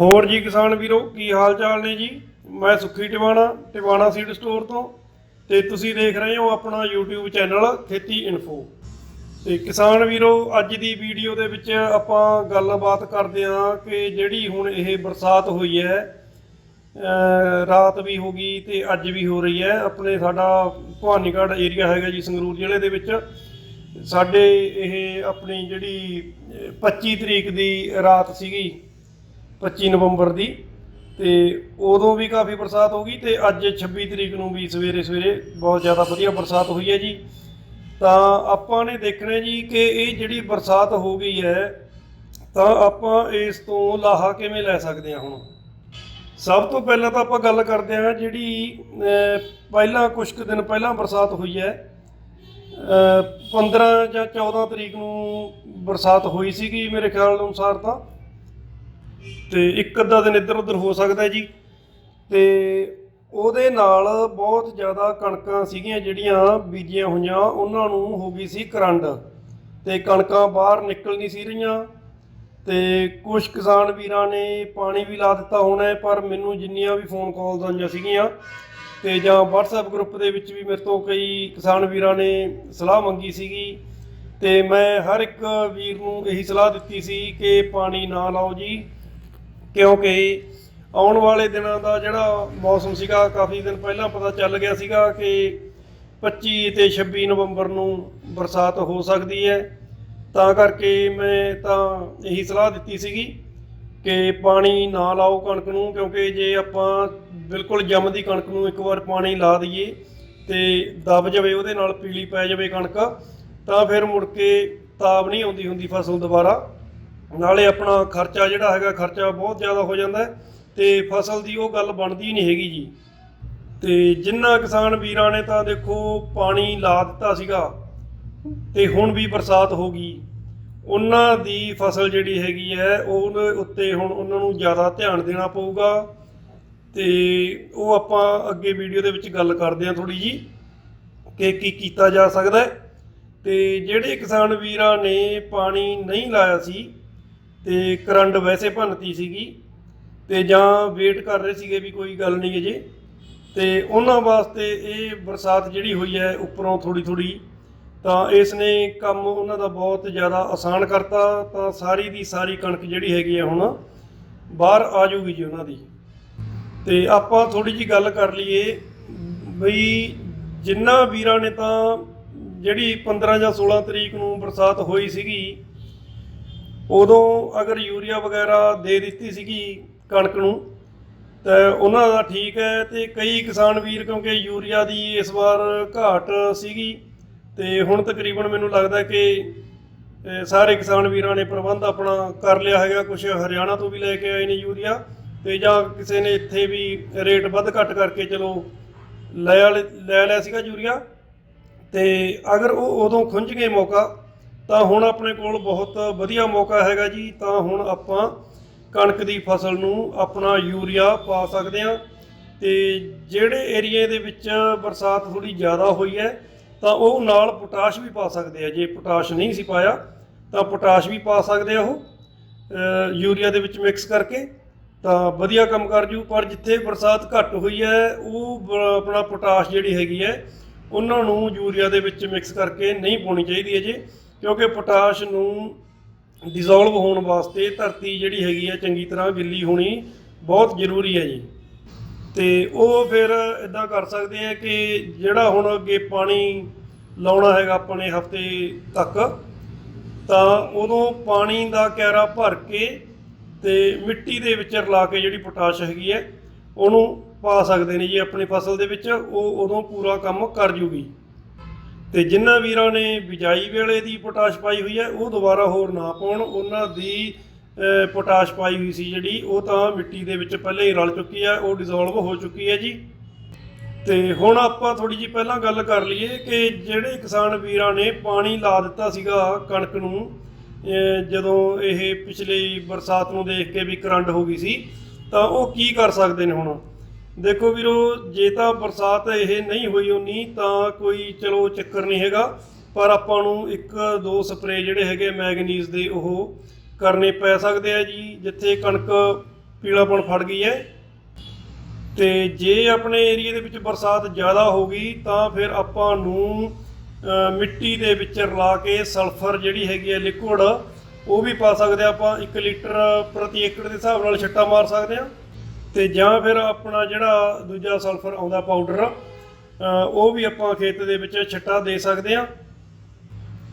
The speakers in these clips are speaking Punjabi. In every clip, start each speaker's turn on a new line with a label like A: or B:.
A: ਹੋਰ ਜੀ ਕਿਸਾਨ ਵੀਰੋ, ਕੀ ਹਾਲ ਚਾਲ ਨੇ ਜੀ? ਮੈਂ ਸੁਖੀ ਟਿਵਾਣਾ ਟਿਵਾਣਾ ਸੀਡ ਸਟੋਰ ਤੋਂ। ਤੇ ਤੁਸੀਂ ਦੇਖ ਰਹੇ ਹੋ ਆਪਣਾ YouTube ਚੈਨਲ ਖੇਤੀ ਇਨਫੋ ਤੇ ਕਿਸਾਨ ਵੀਰੋ, ਅੱਜ ਦੀ ਵੀਡੀਓ ਦੇ ਵਿੱਚ ਆਪਾਂ ਗੱਲਬਾਤ ਕਰਦੇ ਹਾਂ ਕਿ ਜਿਹੜੀ ਹੁਣ ਇਹ ਬਰਸਾਤ ਹੋਈ ਹੈ ਰਾਤ ਵੀ ਹੋ ਗਈ ਤੇ ਅੱਜ ਵੀ ਹੋ ਰਹੀ ਹੈ। ਆਪਣੇ ਸਾਡਾ ਭਵਾਨੀਗੜ੍ਹ ਏਰੀਆ ਹੈਗਾ ਜੀ, ਸੰਗਰੂਰ ਜ਼ਿਲ੍ਹੇ ਦੇ ਵਿੱਚ। ਸਾਡੇ ਇਹ ਆਪਣੀ ਜਿਹੜੀ ਅਹ 25 ਤਰੀਕ ਦੀ ਰਾਤ ਸੀਗੀ। 25 ਨਵੰਬਰ ਦੀ ਤੇ ਉਦੋਂ ਵੀ ਕਾਫੀ ਬਰਸਾਤ ਹੋ ਗਈ ਤੇ ਅੱਜ 26 ਤਰੀਕ ਨੂੰ ਵੀ ਸਵੇਰੇ ਸਵੇਰੇ ਬਹੁਤ ਜ਼ਿਆਦਾ ਵਧੀਆ ਬਰਸਾਤ ਹੋਈ ਹੈ ਜੀ। ਤਾਂ ਆਪਾਂ ਨੇ ਦੇਖਣਾ ਜੀ ਕਿ ਇਹ ਜਿਹੜੀ ਬਰਸਾਤ ਹੋ ਗਈ ਹੈ, ਤਾਂ ਆਪਾਂ ਇਸ ਤੋਂ ਲਾਹਾ ਕਿਵੇਂ ਲੈ ਸਕਦੇ ਹਾਂ ਹੁਣ? ਸਭ ਤੋਂ ਪਹਿਲਾਂ ਤਾਂ ਆਪਾਂ ਗੱਲ ਕਰਦੇ ਹਾਂ ਜਿਹੜੀ ਪਹਿਲਾਂ ਕੁਝ ਕੁ ਦਿਨ ਪਹਿਲਾਂ ਬਰਸਾਤ ਹੋਈ ਹੈ। ਅਹ 15 ਜਾਂ 14 ਤਰੀਕ ਨੂੰ ਬਰਸਾਤ ਹੋਈ ਸੀਗੀ ਮੇਰੇ ਖਿਆਲ ਅਨੁਸਾਰ ਤਾਂ। ਤੇ ਇੱਕ ਅੱਧਾ ਦਿਨ ਇੱਧਰ ਉੱਧਰ ਹੋ ਸਕਦਾ ਜੀ। ਤੇ ਉਹਦੇ ਨਾਲ ਬਹੁਤ ਜ਼ਿਆਦਾ ਕਣਕਾਂ ਸੀਗੀਆਂ ਜਿਹੜੀਆਂ ਬੀਜੀਆਂ ਹੋਈਆਂ, ਉਹਨਾਂ ਨੂੰ ਹੋ ਗਈ ਸੀ ਕਰੰਡ। ਤੇ ਕਣਕਾਂ ਬਾਹਰ ਨਿਕਲ ਨਹੀਂ ਸੀ ਰਹੀਆਂ। ਤੇ ਕੁਝ ਕਿਸਾਨ ਵੀਰਾਂ ਨੇ ਪਾਣੀ ਵੀ ਲਾ ਦਿੱਤਾ ਹੋਣਾ ਪਰ ਮੈਨੂੰ ਜਿੰਨੀਆਂ ਵੀ ਫੋਨ ਕਾਲਸ ਆਈਆਂ ਸੀਗੀਆਂ ਤੇ ਜਾਂ WhatsApp ਗਰੁੱਪ ਦੇ ਵਿੱਚ ਵੀ ਮੇਰੇ ਤੋਂ ਕਈ ਕਿਸਾਨ ਵੀਰਾਂ ਨੇ ਸਲਾਹ ਮੰਗੀ ਸੀਗੀ। ਤੇ ਮੈਂ ਹਰ ਇੱਕ ਵੀਰ ਨੂੰ ਇਹੀ ਸਲਾਹ ਦਿੱਤੀ ਸੀ ਕਿ ਪਾਣੀ ਨਾ ਲਾਓ ਜੀ। ਕਿਉਂਕਿ ਆਉਣ ਵਾਲੇ ਦਿਨਾਂ ਦਾ ਜਿਹੜਾ ਮੌਸਮ ਸੀਗਾ, ਕਾਫੀ ਦਿਨ ਪਹਿਲਾਂ ਪਤਾ ਚੱਲ ਗਿਆ ਸੀਗਾ ਕਿ 25 ਤੇ 26 ਨਵੰਬਰ ਨੂੰ ਬਰਸਾਤ ਹੋ ਸਕਦੀ ਹੈ। ਤਾਂ ਕਰਕੇ ਮੈਂ ਤਾਂ ਇਹੀ ਸਲਾਹ ਦਿੱਤੀ ਸੀਗੀ ਕਿ ਪਾਣੀ ਨਾ ਲਾਓ ਕਣਕ ਨੂੰ, ਕਿਉਂਕਿ ਜੇ ਆਪਾਂ ਬਿਲਕੁਲ ਜੰਮਦੀ ਕਣਕ ਨੂੰ ਇੱਕ ਵਾਰ ਪਾਣੀ ਲਾ ਦਈਏ ਤੇ ਦਬ ਜਾਵੇ, ਉਹਦੇ ਨਾਲ ਪੀਲੀ ਪੈ ਜਾਵੇ ਕਣਕ, ਤਾਂ ਫਿਰ ਮੁੜ ਕੇ ਤਾਬ ਨਹੀਂ ਆਉਂਦੀ ਹੁੰਦੀ ਫਸਲ ਦੁਬਾਰਾ। ਨਾਲੇ ਆਪਣਾ ਖਰਚਾ ਜਿਹੜਾ ਹੈਗਾ, ਖਰਚਾ ਬਹੁਤ ਜ਼ਿਆਦਾ ਹੋ ਜਾਂਦਾ ਹੈ ਤੇ ਫਸਲ ਦੀ ਉਹ ਗੱਲ ਬਣਦੀ ਨਹੀਂ ਹੈਗੀ ਜੀ। ਤੇ ਜਿੰਨਾ ਕਿਸਾਨ ਵੀਰਾਂ ਨੇ ਤਾਂ ਦੇਖੋ ਪਾਣੀ ਲਾ ਦਿੱਤਾ ਸੀਗਾ ਤੇ ਹੁਣ ਵੀ ਬਰਸਾਤ ਹੋ ਗਈ। ਉਹਨਾਂ ਦੀ ਫਸਲ ਜਿਹੜੀ ਹੈਗੀ ਹੈ, ਉਹਦੇ ਉੱਤੇ ਹੁਣ ਉਹਨਾਂ ਨੂੰ ਜ਼ਿਆਦਾ ਧਿਆਨ ਦੇਣਾ ਪਊਗਾ। ਤੇ ਉਹ ਆਪਾਂ ਅੱਗੇ ਵੀਡੀਓ ਦੇ ਵਿੱਚ ਗੱਲ ਕਰਦੇ ਹਾਂ ਥੋੜੀ ਜੀ ਕਿ ਕੀ ਕੀਤਾ ਜਾ ਸਕਦਾ ਹੈ। ਤੇ ਜਿਹੜੇ ਕਿਸਾਨ ਵੀਰਾਂ ਨੇ ਪਾਣੀ ਨਹੀਂ ਲਾਇਆ ਸੀ ਤੇ ਕਰੰਡ ਵੈਸੇ ਭੰਨਤੀ ਸੀਗੀ ਤੇ ਜਾਂ ਵੇਟ ਕਰ ਰਹੇ ਸੀਗੇ ਵੀ ਕੋਈ ਗੱਲ ਨਹੀਂ ਅਜੇ। ਤੇ ਉਹਨਾਂ ਵਾਸਤੇ ਇਹ ਬਰਸਾਤ ਜਿਹੜੀ ਹੋਈ ਹੈ ਉੱਪਰੋਂ ਥੋੜੀ ਥੋੜੀ ਤਾਂ ਇਸ ਨੇ ਕੰਮ ਉਹਨਾਂ ਦਾ ਬਹੁਤ ਜ਼ਿਆਦਾ ਆਸਾਨ ਕਰਤਾ, ਤਾਂ ਸਾਰੀ ਦੀ ਸਾਰੀ ਕਣਕ ਜਿਹੜੀ ਹੈਗੀ ਹੈ ਹੁਣ ਬਾਹਰ ਆ ਜੂਗੀ ਜੀ ਉਹਨਾਂ ਦੀ। ਤੇ ਆਪਾਂ ਥੋੜੀ ਜੀ ਗੱਲ ਕਰ ਲਈਏ ਬਈ ਜਿੰਨਾ ਵੀਰਾਂ ਨੇ ਤਾਂ ਜਿਹੜੀ 15 ਜਾਂ 16 ਤਰੀਕ ਨੂੰ ਬਰਸਾਤ ਹੋਈ ਸੀਗੀ ਉਦੋਂ ਅਗਰ ਯੂਰੀਆ ਵਗੈਰਾ ਦੇ ਦਿੱਤੀ ਸੀਗੀ ਕਣਕ ਨੂੰ, ਤਾਂ ਉਹਨਾਂ ਦਾ ਠੀਕ ਹੈ ਤੇ ਕਈ ਕਿਸਾਨ ਵੀਰ ਕਿਉਂਕਿ ਯੂਰੀਆ ਦੀ ਇਸ ਵਾਰ ਘਾਟ ਸੀਗੀ, ਤੇ ਹੁਣ ਤਕਰੀਬਨ ਮੈਨੂੰ ਲੱਗਦਾ ਕਿ ਸਾਰੇ ਕਿਸਾਨ ਵੀਰਾਂ ਨੇ ਪ੍ਰਬੰਧ ਆਪਣਾ ਕਰ ਲਿਆ ਹੈਗਾ ਕੁਝ ਹਰਿਆਣਾ ਤੋਂ ਵੀ ਲੈ ਕੇ ਆਏ ਨੇ ਯੂਰੀਆ, ਤੇ ਜਾਂ ਕਿਸੇ ਨੇ ਇੱਥੇ ਵੀ ਰੇਟ ਵੱਧ ਘੱਟ ਕਰਕੇ ਚਲੋ ਲੈ ਲੈ ਲਿਆ ਸੀਗਾ ਯੂਰੀਆ, ਤੇ ਅਗਰ ਉਹ ਉਦੋਂ ਖੁੰਝ ਗਏ ਮੌਕਾ ਤਾਂ ਹੁਣ ਆਪਣੇ ਕੋਲ ਬਹੁਤ ਵਧੀਆ ਮੌਕਾ ਹੈਗਾ ਜੀ, ਤਾਂ ਹੁਣ ਆਪਾਂ ਕਣਕ ਦੀ ਫਸਲ ਨੂੰ ਆਪਣਾ ਯੂਰੀਆ ਪਾ ਸਕਦੇ ਹਾਂ ਤੇ ਜਿਹੜੇ ਏਰੀਏ ਦੇ ਵਿੱਚ ਬਰਸਾਤ ਥੋੜੀ ਜ਼ਿਆਦਾ ਹੋਈ ਹੈ, ਤਾਂ ਉਹ ਨਾਲ ਪੋਟਾਸ਼ ਵੀ ਪਾ ਸਕਦੇ ਆ। ਜੇ ਪੋਟਾਸ਼ ਨਹੀਂ ਸੀ ਪਾਇਆ, ਤਾਂ ਪੋਟਾਸ਼ ਵੀ ਪਾ ਸਕਦੇ ਆ ਉਹ ਯੂਰੀਆ ਦੇ ਵਿੱਚ ਮਿਕਸ ਕਰਕੇ, ਤਾਂ ਵਧੀਆ ਕੰਮ ਕਰ ਜੂ। ਪਰ ਜਿੱਥੇ ਬਰਸਾਤ ਘੱਟ ਹੋਈ ਹੈ, ਉਹ ਆਪਣਾ ਪੋਟਾਸ਼ ਜਿਹੜੀ ਹੈਗੀ ਹੈ, ਉਹਨਾਂ ਨੂੰ ਯੂਰੀਆ ਦੇ ਵਿੱਚ ਮਿਕਸ ਕਰਕੇ ਨਹੀਂ ਪਾਉਣੀ ਚਾਹੀਦੀ ਹੈ ਜੇ। ਕਿਉਂਕਿ ਪੋਟਾਸ਼ ਨੂੰ ਡਿਸੋਲਵ ਹੋਣ ਵਾਸਤੇ ਧਰਤੀ ਜਿਹੜੀ ਹੈਗੀ ਹੈ ਚੰਗੀ ਤਰ੍ਹਾਂ ਗਿੱਲੀ ਹੋਣੀ ਬਹੁਤ ਜ਼ਰੂਰੀ ਹੈ ਜੀ। ਤੇ ਉਹ ਫਿਰ ਇਦਾਂ ਕਰ ਸਕਦੇ ਆ ਕਿ ਜਿਹੜਾ ਹੁਣ ਅੱਗੇ ਪਾਣੀ ਲਾਉਣਾ ਹੈਗਾ ਆਪਣੇ ਹਫ਼ਤੇ ਤੱਕ, ਤਾਂ ਉਦੋਂ ਪਾਣੀ ਦਾ ਕੈਰਾ ਭਰ ਕੇ ਤੇ ਮਿੱਟੀ ਦੇ ਵਿੱਚ ਰਲਾ ਕੇ ਜਿਹੜੀ ਪੋਟਾਸ਼ ਹੈਗੀ ਹੈ ਉਹਨੂੰ ਪਾ ਸਕਦੇ ਨੇ ਜੀ, ਆਪਣੀ ਫਸਲ ਦੇ ਵਿੱਚ, ਉਹ ਉਦੋਂ ਪੂਰਾ ਕੰਮ ਕਰ ਜੂਗੀ। ਤੇ ਜਿਨ੍ਹਾਂ ਵੀਰਾਂ ਨੇ ਬਿਜਾਈ ਵੇਲੇ ਦੀ ਪੋਟਾਸ਼ ਪਾਈ ਹੋਈ ਹੈ, ਉਹ ਦੁਬਾਰਾ ਹੋਰ ਨਾ ਪਾਉਣ। ਉਹਨਾਂ ਦੀ ਪੋਟਾਸ਼ ਪਾਈ ਹੋਈ ਸੀ ਜਿਹੜੀ, ਉਹ ਤਾਂ ਮਿੱਟੀ ਦੇ ਵਿੱਚ ਪਹਿਲਾਂ ਹੀ ਰਲ ਚੁੱਕੀ ਹੈ, ਉਹ ਡਿਸੋਲਵ ਹੋ ਚੁੱਕੀ ਹੈ ਜੀ। ਤੇ ਹੁਣ ਆਪਾਂ ਥੋੜੀ ਜੀ ਪਹਿਲਾਂ ਗੱਲ ਕਰ ਲਈਏ ਕਿ ਜਿਹੜੇ ਕਿਸਾਨ ਵੀਰਾਂ ਨੇ ਪਾਣੀ ਲਾ ਦਿੱਤਾ ਸੀਗਾ ਕਣਕ ਨੂੰ ਜਦੋਂ ਇਹ ਪਿਛਲੀ ਬਰਸਾਤ ਨੂੰ ਦੇਖ ਕੇ ਵੀ ਕਰੰਟ ਹੋ ਗਈ ਸੀ, ਤਾਂ ਉਹ ਕੀ ਕਰ ਸਕਦੇ ਨੇ ਹੁਣ? ਦੇਖੋ ਵੀਰੋ, ਜੇ ਤਾਂ ਬਰਸਾਤ ਇਹ ਨਹੀਂ ਹੋਈ ਉਨੀ, ਤਾਂ ਕੋਈ ਚਲੋ ਚੱਕਰ ਨਹੀਂ ਹੈਗਾ। ਪਰ ਆਪਾਂ ਨੂੰ ਇੱਕ ਦੋ ਸਪਰੇ ਜਿਹੜੇ ਹੈਗੇ ਮੈਗਨੀਜ਼ ਦੇ ਉਹ ਕਰਨੇ ਪੈ ਸਕਦੇ ਆ ਜੀ, ਜਿੱਥੇ ਕਣਕ ਪੀਲਾਪਣ ਫੜ ਗਈ ਹੈ। ਤੇ ਜੇ ਆਪਣੇ ਏਰੀਆ ਦੇ ਵਿੱਚ ਬਰਸਾਤ ਜ਼ਿਆਦਾ ਹੋ ਗਈ, ਤਾਂ ਫਿਰ ਆਪਾਂ ਨੂੰ ਮਿੱਟੀ ਦੇ ਵਿੱਚ ਰਲਾ ਕੇ ਸਲਫਰ ਜਿਹੜੀ ਹੈਗੀ ਹੈ, ਲਿਕੁਇਡ, ਉਹ ਵੀ ਪਾ ਸਕਦੇ ਹਾਂ ਆਪਾਂ। 1 ਲੀਟਰ ਪ੍ਰਤੀ ਏਕੜ ਦੇ ਹਿਸਾਬ ਨਾਲ ਛੱਟਾ ਮਾਰ ਸਕਦੇ ਹਾਂ ਤੇ ਜਾਂ ਫਿਰ ਆਪਣਾ ਜਿਹੜਾ ਦੂਜਾ ਸਲਫਰ ਆਉਂਦਾ ਪਾਊਡਰ ਉਹ ਵੀ ਆਪਾਂ ਖੇਤ ਦੇ ਵਿੱਚ ਛਿੱਟਾ ਦੇ ਸਕਦੇ ਹਾਂ।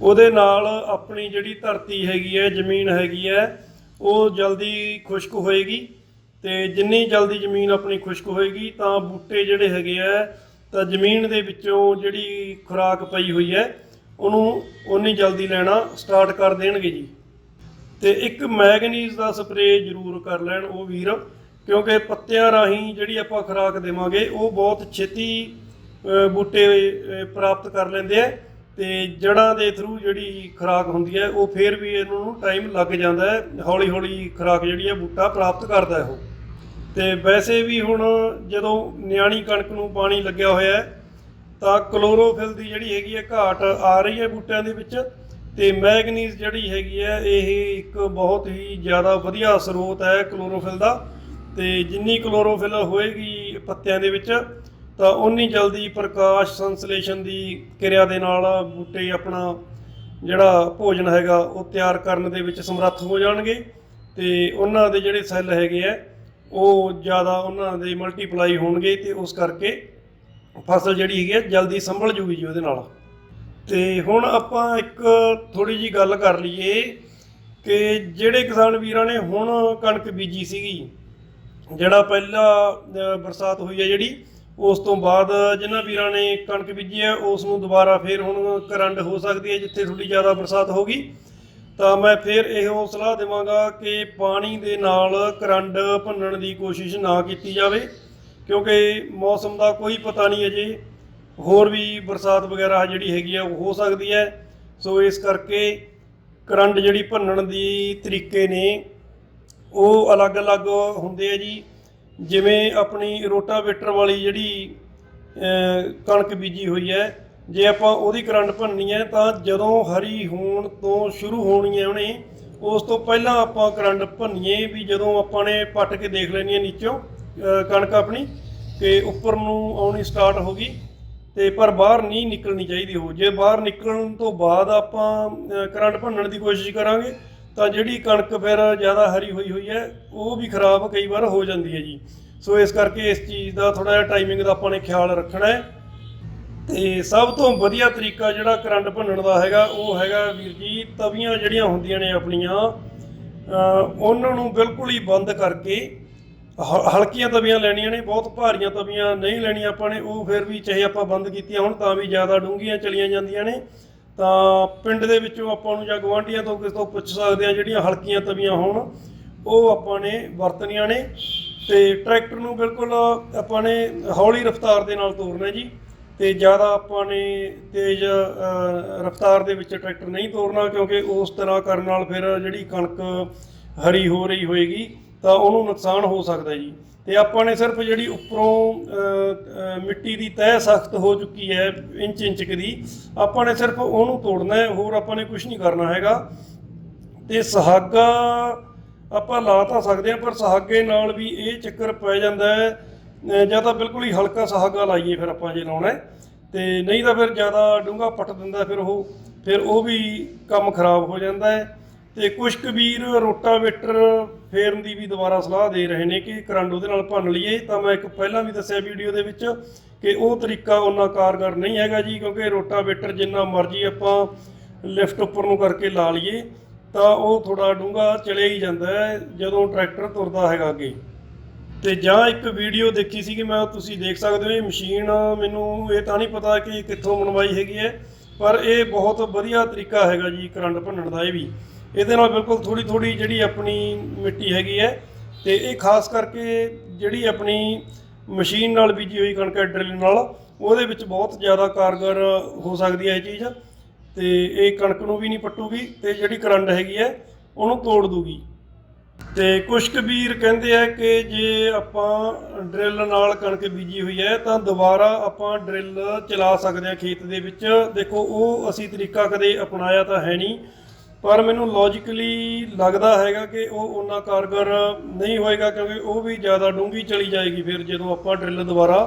A: ਉਹਦੇ ਨਾਲ ਆਪਣੀ ਜਿਹੜੀ ਧਰਤੀ ਹੈਗੀ ਹੈ, ਜ਼ਮੀਨ ਹੈਗੀ ਹੈ, ਉਹ ਜਲਦੀ ਖੁਸ਼ਕ ਹੋਏਗੀ ਤੇ ਜਿੰਨੀ ਜਲਦੀ ਜ਼ਮੀਨ ਆਪਣੀ ਖੁਸ਼ਕ ਹੋਏਗੀ, ਤਾਂ ਬੂਟੇ ਜਿਹੜੇ ਹੈਗੇ ਆ, ਤਾਂ ਜ਼ਮੀਨ ਦੇ ਵਿੱਚੋਂ ਜਿਹੜੀ ਖੁਰਾਕ ਪਈ ਹੋਈ ਹੈ, ਉਹਨੂੰ ਉਨੀ ਜਲਦੀ ਲੈਣਾ ਸਟਾਰਟ ਕਰ ਦੇਣਗੇ ਜੀ। ਤੇ ਇੱਕ ਮੈਗਨੀਜ਼ ਦਾ ਸਪਰੇਅ ਜ਼ਰੂਰ ਕਰ ਲੈਣ ਉਹ ਵੀਰ। ਕਿਉਂਕਿ ਪੱਤਿਆਂ ਰਾਹੀਂ ਜਿਹੜੀ ਆਪਾਂ ਖੁਰਾਕ ਦੇਵਾਂਗੇ, ਉਹ ਬਹੁਤ ਛੇਤੀ ਬੂਟੇ ਪ੍ਰਾਪਤ ਕਰ ਲੈਂਦੇ ਆ ਤੇ ਜੜਾਂ ਦੇ ਥਰੂ ਜਿਹੜੀ ਖੁਰਾਕ ਹੁੰਦੀ ਹੈ, ਉਹ ਫੇਰ ਵੀ ਇਹਨੂੰ ਟਾਈਮ ਲੱਗ ਜਾਂਦਾ ਹੈ ਹੌਲੀ ਹੌਲੀ ਖੁਰਾਕ ਜਿਹੜੀ ਹੈ ਬੂਟਾ ਪ੍ਰਾਪਤ ਕਰਦਾ ਹੈ ਉਹ। ਤੇ ਵੈਸੇ ਵੀ ਹੁਣ ਜਦੋਂ ਨਿਆਣੀ ਕਣਕ ਨੂੰ ਪਾਣੀ ਲੱਗਿਆ ਹੋਇਆ ਹੈ, ਤਾਂ ਕਲੋਰੋਫਿਲ ਦੀ ਜਿਹੜੀ ਹੈਗੀ ਹੈ ਘਾਟ ਆ ਰਹੀ ਹੈ ਬੂਟਿਆਂ ਦੇ ਵਿੱਚ ਤੇ ਮੈਗਨੀਜ਼ ਜਿਹੜੀ ਹੈਗੀ ਹੈ, ਇਹ ਇੱਕ ਬਹੁਤ ਹੀ ਜ਼ਿਆਦਾ ਵਧੀਆ ਸਰੋਤ ਹੈ ਕਲੋਰੋਫਿਲ ਦਾ। ਤੇ ਜਿੰਨੀ ਕਲੋਰੋਫਿਲ ਹੋਏਗੀ ਪੱਤਿਆਂ ਦੇ ਵਿੱਚ, ਤਾਂ ਉਨੀ ਜਲਦੀ ਪ੍ਰਕਾਸ਼ ਸੰਸਲੇਸ਼ਨ ਦੀ ਕਿਰਿਆ ਦੇ ਨਾਲ ਬੂਟੇ ਆਪਣਾ ਜਿਹੜਾ ਭੋਜਨ ਹੈਗਾ, ਉਹ ਤਿਆਰ ਕਰਨ ਦੇ ਵਿੱਚ ਸਮਰੱਥ ਹੋ ਜਾਣਗੇ ਤੇ ਉਹਨਾਂ ਦੇ ਜਿਹੜੇ ਸੈੱਲ ਹੈਗੇ ਆ, ਉਹ ਜ਼ਿਆਦਾ ਉਹਨਾਂ ਦੇ ਮਲਟੀਪਲਾਈ ਹੋਣਗੇ ਤੇ ਉਸ ਕਰਕੇ ਫਸਲ ਜਿਹੜੀ ਹੈਗੀ ਹੈ ਜਲਦੀ ਸੰਭਲ ਜੂਗੀ ਜੀ ਉਹਦੇ ਨਾਲ। ਤੇ ਹੁਣ ਆਪਾਂ ਇੱਕ ਥੋੜੀ ਜੀ ਗੱਲ ਕਰ ਲਈਏ ਕਿ ਜਿਹੜੇ ਕਿਸਾਨ ਵੀਰਾਂ ਨੇ ਹੁਣ ਕਣਕ ਬੀਜੀ ਸੀਗੀ ਜਿਹੜਾ ਪਹਿਲਾ ਬਰਸਾਤ ਹੋਈ ਹੈ ਜਿਹੜੀ, ਉਸ ਤੋਂ ਬਾਅਦ ਜਿਨ੍ਹਾਂ ਵੀਰਾਂ ਨੇ ਕਣਕ ਬੀਜੀ ਹੈ, ਉਸ ਨੂੰ ਦੁਬਾਰਾ ਫੇਰ ਹੁਣ ਕਰੰਟ ਹੋ ਸਕਦੀ ਹੈ ਜਿੱਥੇ ਥੋੜੀ ਜ਼ਿਆਦਾ ਬਰਸਾਤ ਹੋਗੀ ਤਾਂ ਮੈਂ ਫਿਰ ਇਹੋ ਸਲਾਹ ਦੇਵਾਂਗਾ ਕਿ ਪਾਣੀ ਦੇ ਨਾਲ ਕਰੰਡ ਭੰਨਣ ਦੀ ਕੋਸ਼ਿਸ਼ ਨਾ ਕੀਤੀ ਜਾਵੇ, ਕਿਉਂਕਿ ਮੌਸਮ ਦਾ ਕੋਈ ਪਤਾ ਨਹੀਂ ਅਜੇ, ਹੋਰ ਵੀ ਬਰਸਾਤ ਵਗੈਰਾ ਜਿਹੜੀ ਹੈਗੀ ਆ, ਉਹ ਹੋ ਸਕਦੀ ਹੈ। ਸੋ ਇਸ ਕਰਕੇ ਕਰੰਟ ਜਿਹੜੀ ਭੰਨਣ ਦੀ ਤਰੀਕੇ ਨੇ ਉਹ ਅਲੱਗ-ਅਲੱਗ ਹੁੰਦੇ ਆ ਜੀ। ਜਿਵੇਂ ਆਪਣੀ ਰੋਟਾਵੇਟਰ ਵਾਲੀ ਜਿਹੜੀ ਕਣਕ ਬੀਜੀ ਹੋਈ ਹੈ, ਜੇ ਆਪਾਂ ਉਹਦੀ ਕਰੰਟ ਭੰਨਣੀ ਹੈ, ਤਾਂ ਜਦੋਂ ਹਰੀ ਹੋਣ ਤੋਂ ਸ਼ੁਰੂ ਹੋਣੀ ਹੈ ਉਹਨੇ, ਉਸ ਤੋਂ ਪਹਿਲਾਂ ਆਪਾਂ ਕਰੰਟ ਭੰਨੀਏ ਵੀ ਜਦੋਂ ਆਪਾਂ ਨੇ ਪੱਟ ਕੇ ਦੇਖ ਲੈਣੀ ਹੈ ਨੀਚੋਂ ਕਣਕ ਆਪਣੀ ਕਿ ਉੱਪਰ ਨੂੰ ਆਉਣੀ ਸਟਾਰਟ ਹੋ ਗਈ, ਤੇ ਪਰ ਬਾਹਰ ਨਹੀਂ ਨਿਕਲਣੀ ਚਾਹੀਦੀ ਉਹ। ਜੇ ਬਾਹਰ ਨਿਕਲਣ ਤੋਂ ਬਾਅਦ ਆਪਾਂ ਕਰੰਟ ਭੰਨਣ ਦੀ ਕੋਸ਼ਿਸ਼ ਕਰਾਂਗੇ ਤਾਂ ਜਿਹੜੀ ਕਣਕ ਫਿਰ ਜ਼ਿਆਦਾ ਹਰੀ ਹੋਈ ਹੋਈ ਹੈ, ਉਹ ਵੀ ਖਰਾਬ ਕਈ ਵਾਰ ਹੋ ਜਾਂਦੀ ਹੈ ਜੀ। ਸੋ ਇਸ ਕਰਕੇ ਇਸ ਚੀਜ਼ ਦਾ ਥੋੜਾ ਜਿਹਾ ਟਾਈਮਿੰਗ ਦਾ ਆਪਾਂ ਨੇ ਖਿਆਲ ਰੱਖਣਾ ਹੈ। ਤੇ ਸਭ ਤੋਂ ਵਧੀਆ ਤਰੀਕਾ ਜਿਹੜਾ ਕਰੰਟ ਭੰਨਣ ਦਾ ਹੈਗਾ, ਉਹ ਹੈਗਾ ਵੀਰ ਜੀ, ਤਵੀਆਂ ਜਿਹੜੀਆਂ ਹੁੰਦੀਆਂ ਨੇ ਆਪਣੀਆਂ ਉਹਨਾਂ ਨੂੰ ਬਿਲਕੁਲ ਹੀ ਬੰਦ ਕਰਕੇ ਹ- ਹਲਕੀਆਂ ਤਵੀਆਂ ਲੈਣੀਆਂ ਨੇ, ਬਹੁਤ ਭਾਰੀਆਂ ਤਵੀਆਂ ਨਹੀਂ ਲੈਣੀਆਂ ਆਪਾਂ ਨੇ, ਉਹ ਫਿਰ ਵੀ ਚਾਹੇ ਆਪਾਂ ਬੰਦ ਕੀਤੀਆਂ ਹੁਣ ਤਾਂ ਵੀ ਜ਼ਿਆਦਾ ਡੂੰਘੀਆਂ ਚਲੀਆਂ ਜਾਂਦੀਆਂ ਨੇ। ਤਾਂ ਪਿੰਡ ਦੇ ਵਿੱਚੋਂ ਆਪਾਂ ਨੂੰ ਜਾਂ ਗਵਾਂਢੀਆਂ ਤੋਂ ਕਿਸੇ ਤੋਂ ਪੁੱਛ ਸਕਦੇ ਆ ਜਿਹੜੀਆਂ ਹਲਕੀਆਂ ਤਵੀਆਂ ਹੋਣ, ਉਹ ਆਪਾਂ ਨੇ ਵਰਤਣੀਆਂ ਨੇ ਤੇ ਟਰੈਕਟਰ ਨੂੰ ਬਿਲਕੁਲ ਆਪਾਂ ਨੇ ਹੌਲੀ ਰਫ਼ਤਾਰ ਦੇ ਨਾਲ ਤੋਰਨਾ ਜੀ ਤੇ ਜ਼ਿਆਦਾ ਆਪਾਂ ਨੇ ਤੇਜ਼ ਰਫ਼ਤਾਰ ਦੇ ਵਿੱਚ ਟਰੈਕਟਰ ਨਹੀਂ ਤੋਰਨਾ ਕਿਉਂਕਿ ਉਸ ਤਰ੍ਹਾਂ ਕਰਨ ਨਾਲ ਫਿਰ ਜਿਹੜੀ ਕਣਕ ਹਰੀ ਹੋ ਰਹੀ ਹੋਏਗੀ ਤਾਂ ਉਹਨੂੰ ਨੁਕਸਾਨ ਹੋ ਸਕਦਾ ਜੀ। ਤੇ ਆਪਾਂ ਨੇ ਸਿਰਫ ਜਿਹੜੀ ਉੱਪਰੋਂ ਮਿੱਟੀ ਦੀ ਤਹਿ ਸਖਤ ਹੋ ਚੁੱਕੀ ਹੈ, ਇੰਚ ਇੰਚ ਦੀ, ਆਪਾਂ ਨੇ ਸਿਰਫ ਉਹਨੂੰ ਤੋੜਨਾ ਹੈ, ਹੋਰ ਆਪਾਂ ਨੇ ਕੁਝ ਨਹੀਂ ਕਰਨਾ ਹੈਗਾ। ਤੇ ਸੁਹਾਗਾ ਆਪਾਂ ਲਾ ਤਾਂ ਸਕਦੇ ਹਾਂ, ਪਰ ਸੁਹਾਗੇ ਨਾਲ ਵੀ ਇਹ ਚੱਕਰ ਪੈ ਜਾਂਦਾ ਹੈ ਜਾਂ ਤਾਂ ਬਿਲਕੁਲ ਹੀ ਹਲਕਾ ਸੁਹਾਗਾ ਲਾਈਏ ਫਿਰ ਆਪਾਂ ਜੇ ਲਾਉਣਾ ਹੈ। ਤੇ ਨਹੀਂ ਤਾਂ ਫਿਰ ਜ਼ਿਆਦਾ ਡੂੰਘਾ ਪੱਟ ਦਿੰਦਾ ਫਿਰ ਉਹ ਫਿਰ ਉਹ ਵੀ ਕੰਮ ਖਰਾਬ ਹੋ ਜਾਂਦਾ ਹੈ। ਤੇ ਕੁਝ ਕਬੀਰ ਰੋਟਾਵੇਟਰ ਫੇਰਨ ਦੀ ਵੀ ਦੁਬਾਰਾ ਸਲਾਹ ਦੇ ਰਹੇ ਨੇ ਕਿ ਕਰੰਟ ਉਹਦੇ ਨਾਲ ਭੰਨ ਲਈਏ। ਤਾਂ ਮੈਂ ਇੱਕ ਪਹਿਲਾਂ ਵੀ ਦੱਸਿਆ ਵੀਡੀਓ ਦੇ ਵਿੱਚ ਕਿ ਉਹ ਤਰੀਕਾ ਉਹਨਾਂ ਕਾਰਗਰ ਨਹੀਂ ਹੈਗਾ ਜੀ, ਕਿਉਂਕਿ ਰੋਟਾਵੇਟਰ ਜਿੰਨਾ ਮਰਜ਼ੀ ਆਪਾਂ ਲਿਫਟ ਉੱਪਰ ਨੂੰ ਕਰਕੇ ਲਾ ਲਈਏ, ਤਾਂ ਉਹ ਥੋੜਾ ਡੂੰਘਾ ਚਲੇ ਹੀ ਜਾਂਦਾ ਜਦੋਂ ਟਰੈਕਟਰ ਤੁਰਦਾ ਹੈਗਾ ਅੱਗੇ। ਤੇ ਜਾਂ ਇੱਕ ਵੀਡੀਓ ਦੇਖੀ ਸੀ ਕਿ ਮੈਂ, ਤੁਸੀਂ ਦੇਖ ਸਕਦੇ ਹੋ ਇਹ ਮਸ਼ੀਨ, ਮੈਨੂੰ ਇਹ ਤਾਂ ਨਹੀਂ ਪਤਾ ਕਿ ਕਿੱਥੋਂ ਬਣਵਾਈ ਹੈਗੀ ਹੈ, ਪਰ ਇਹ ਬਹੁਤ ਵਧੀਆ ਤਰੀਕਾ ਹੈਗਾ ਜੀ ਕਰੰਟ ਭੰਨਣ ਦਾ ਇਹ ਵੀ। ਇਹਦੇ ਨਾਲ ਬਿਲਕੁਲ ਥੋੜੀ ਥੋੜੀ ਜਿਹੜੀ ਆਪਣੀ ਮਿੱਟੀ ਹੈਗੀ ਹੈ ਤੇ ਇਹ ਖਾਸ ਕਰਕੇ ਜਿਹੜੀ ਆਪਣੀ ਮਸ਼ੀਨ ਨਾਲ ਬੀਜੀ ਹੋਈ ਕਣਕ ਹੈ ਡਰਿਲ ਨਾਲ, ਉਹਦੇ ਵਿੱਚ ਬਹੁਤ ਜ਼ਿਆਦਾ ਕਾਰਗਰ ਹੋ ਸਕਦੀ ਹੈ ਇਹ ਚੀਜ਼ ਤੇ ਇਹ ਕਣਕ ਨੂੰ ਵੀ ਨਹੀਂ ਪੱਟੂਗੀ ਤੇ ਜਿਹੜੀ ਕਰੰਟ ਹੈਗੀ ਹੈ ਉਹਨੂੰ ਤੋੜ ਦੂਗੀ। ਤੇ ਕੁਝ ਕਬੀਰ ਕਹਿੰਦੇ ਆ ਕਿ ਜੇ ਆਪਾਂ ਡਰਿਲ ਨਾਲ ਕਣਕ ਬੀਜੀ ਹੋਈ ਹੈ ਤਾਂ ਦੁਬਾਰਾ ਆਪਾਂ ਡਰਿਲ ਚਲਾ ਸਕਦੇ ਹਾਂ ਖੇਤ ਦੇ ਵਿੱਚ। ਦੇਖੋ, ਉਹ ਅਸੀਂ ਤਰੀਕਾ ਕਦੇ ਅਪਣਾਇਆ ਤਾਂ ਹੈ ਨਹੀਂ। ਪਰ ਮੈਨੂੰ ਲੌਜੀਕਲੀ ਲੱਗਦਾ ਹੈਗਾ ਕਿ ਉਹ ਉਹਨਾਂ ਕਾਰਗਰ ਨਹੀਂ ਹੋਏਗਾ ਕਿਉਂਕਿ ਉਹ ਵੀ ਜ਼ਿਆਦਾ ਡੂੰਘੀ ਚਲੀ ਜਾਏਗੀ ਫਿਰ ਜਦੋਂ ਆਪਾਂ ਡਰਿੱਲ ਦੁਬਾਰਾ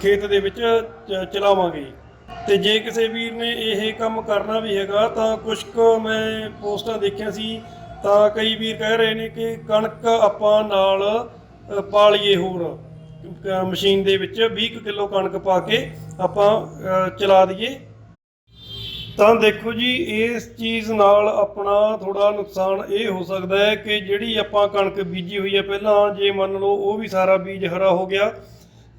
A: ਖੇਤ ਦੇ ਵਿੱਚ ਚਲਾਵਾਂਗੇ। ਤੇ ਜੇ ਕਿਸੇ ਵੀਰ ਨੇ ਇਹ ਕੰਮ ਕਰਨਾ ਵੀ ਹੈਗਾ ਤਾਂ ਕੁਝ ਕੁ ਮੈਂ ਪੋਸਟਾਂ ਦੇਖੀਆਂ ਸੀ ਤਾਂ ਕਈ ਵੀਰ ਕਹਿ ਰਹੇ ਨੇ ਕਿ ਕਣਕ ਆਪਾਂ ਨਾਲ ਅ, ਪਾ ਲਈਏ ਹੋਰ ਮਸ਼ੀਨ ਦੇ ਵਿੱਚ 20 ਕਿਲੋ ਕਣਕ ਪਾ ਕੇ ਆਪਾਂ ਚਲਾ ਦਈਏ। ਤਾਂ ਦੇਖੋ ਜੀ, ਇਸ ਚੀਜ਼ ਨਾਲ ਆਪਣਾ ਥੋੜਾ ਨੁਕਸਾਨ ਇਹ ਹੋ ਸਕਦਾ ਹੈ ਕਿ ਜਿਹੜੀ ਆਪਾਂ ਕਣਕ ਬੀਜੀ ਹੋਈ ਹੈ, ਪਹਿਲਾਂ ਜੇ ਮੰਨ ਲਓ ਉਹ ਵੀ ਸਾਰਾ ਬੀਜ ਹਰਾ ਹੋ ਗਿਆ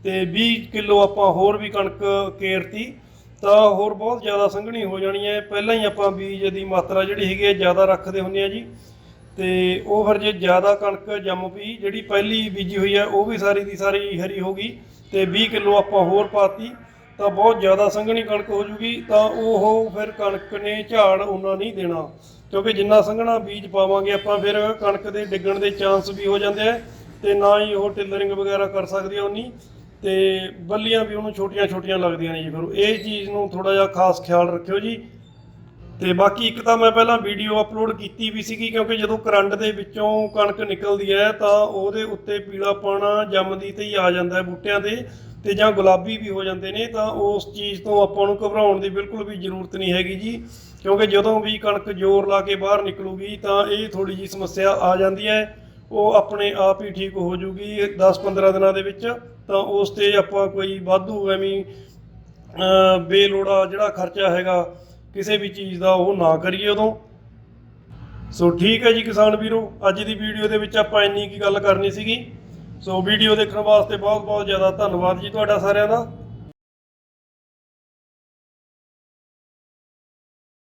A: ਤੇ 20 ਕਿਲੋ ਆਪਾਂ ਹੋਰ ਵੀ ਕਣਕ ਕੇਰਤੀ, ਤਾਂ ਹੋਰ ਬਹੁਤ ਜ਼ਿਆਦਾ ਸੰਘਣੀ ਹੋ ਜਾਣੀ ਹੈ। ਪਹਿਲਾਂ ਹੀ ਆਪਾਂ ਬੀਜ ਦੀ ਮਾਤਰਾ ਜਿਹੜੀ ਹੈਗੀ ਹੈ, ਜ਼ਿਆਦਾ ਰੱਖਦੇ ਹੁੰਦੇ ਆ ਜੀ। ਤੇ ਉਹ ਫਿਰ ਜੇ ਜ਼ਿਆਦਾ ਕਣਕ ਜੰਮ ਪਈ, ਜਿਹੜੀ ਪਹਿਲੀ ਬੀਜੀ ਹੋਈ ਹੈ, ਉਹ ਵੀ ਸਾਰੀ ਦੀ ਸਾਰੀ ਹਰੀ ਹੋ ਗਈ ਤੇ 20 ਕਿਲੋ ਆਪਾਂ ਹੋਰ ਪਾਤੀ। ਤਾਂ ਬਹੁਤ ਜ਼ਿਆਦਾ ਸੰਘਣੀ ਕਣਕ ਹੋ ਜੂਗੀ, ਤਾਂ ਉਹ ਫਿਰ ਕਣਕ ਨੇ ਝਾੜ ਉਹਨਾਂ ਨਹੀਂ ਦੇਣਾ। ਕਿਉਂਕਿ ਜਿੰਨਾ ਸੰਘਣਾ ਬੀਜ ਪਾਵਾਂਗੇ, ਆਪਾਂ ਫਿਰ ਕਣਕ ਦੇ ਡਿੱਗਣ ਦੇ ਚਾਂਸ ਵੀ ਹੋ ਜਾਂਦੇ ਆ, ਤੇ ਨਾ ਹੀ ਉਹ ਟਿਲਰਿੰਗ ਵਗੈਰਾ ਕਰ ਸਕਦੀ ਉਨੀ। ਤੇ ਬੱਲੀਆਂ ਵੀ ਉਹਨੂੰ ਛੋਟੀਆਂ ਛੋਟੀਆਂ ਲੱਗਦੀਆਂ ਨੇ ਜੀ ਫਿਰ। ਇਹ ਚੀਜ਼ ਨੂੰ ਥੋੜਾ ਜਿਹਾ ਖਾਸ ਖਿਆਲ ਰੱਖਿਓ ਜੀ। ਤੇ ਬਾਕੀ ਇੱਕ ਤਾਂ ਮੈਂ ਪਹਿਲਾਂ ਵੀਡੀਓ ਅਪਲੋਡ ਕੀਤੀ ਵੀ ਸੀਗੀ, ਕਿਉਂਕਿ ਜਦੋਂ ਕਰੰਟ ਦੇ ਵਿੱਚੋਂ ਕਣਕ ਨਿਕਲਦੀ ਹੈ, ਤਾਂ ਉਹਦੇ ਉੱਤੇ ਪੀਲਾ ਪੀਲਾਪਣ ਜੰਮਦੀ ਤੇ ਹੀ ਆ ਜਾਂਦਾ ਹੈ ਬੂਟਿਆਂ ਤੇ। ਤੇ ਜਾਂ ਗੁਲਾਬੀ ਵੀ ਹੋ ਜਾਂਦੇ ਨੇ, ਤਾਂ ਉਸ ਚੀਜ਼ ਤੋਂ ਆਪਾਂ ਨੂੰ ਘਬਰਾਉਣ ਦੀ ਬਿਲਕੁਲ ਵੀ ਜ਼ਰੂਰਤ ਨਹੀਂ ਹੈਗੀ ਜੀ। ਕਿਉਂਕਿ ਜਦੋਂ ਵੀ ਕਣਕ ਜ਼ੋਰ ਲਾ ਕੇ ਬਾਹਰ ਨਿਕਲੂਗੀ, ਤਾਂ ਇਹ ਥੋੜੀ ਜੀ ਸਮੱਸਿਆ ਆ ਜਾਂਦੀ ਹੈ। ਉਹ ਆਪਣੇ ਆਪ ਹੀ ਠੀਕ ਹੋ ਜੂਗੀ 10-15 ਦਿਨਾਂ ਦੇ ਵਿੱਚ, ਤਾਂ ਉਸ ਤੇ ਆਪਾਂ ਕੋਈ ਵਾਧੂ ਐਵੇਂ ਬੇਲੋੜਾ ਜਿਹੜਾ ਖਰਚਾ ਹੈਗਾ, ਕਿਸੇ ਵੀ ਚੀਜ਼ ਦਾ ਉਹ ਨਾ ਕਰੀਏ ਉਦੋਂ। ਸੋ ਠੀਕ ਹੈ ਜੀ ਕਿਸਾਨ ਵੀਰੋ, ਅੱਜ ਦੀ ਵੀਡੀਓ ਦੇ ਵਿੱਚ ਆਪਾਂ ਇੰਨੀ ਕੀ ਗੱਲ ਕਰਨੀ ਸੀਗੀ। ਸੋ ਵੀਡੀਓ ਦੇਖਣ ਵਾਸਤੇ ਬਹੁਤ ਬਹੁਤ ਜ਼ਿਆਦਾ ਧੰਨਵਾਦ ਜੀ ਤੁਹਾਡਾ ਸਾਰਿਆਂ ਦਾ।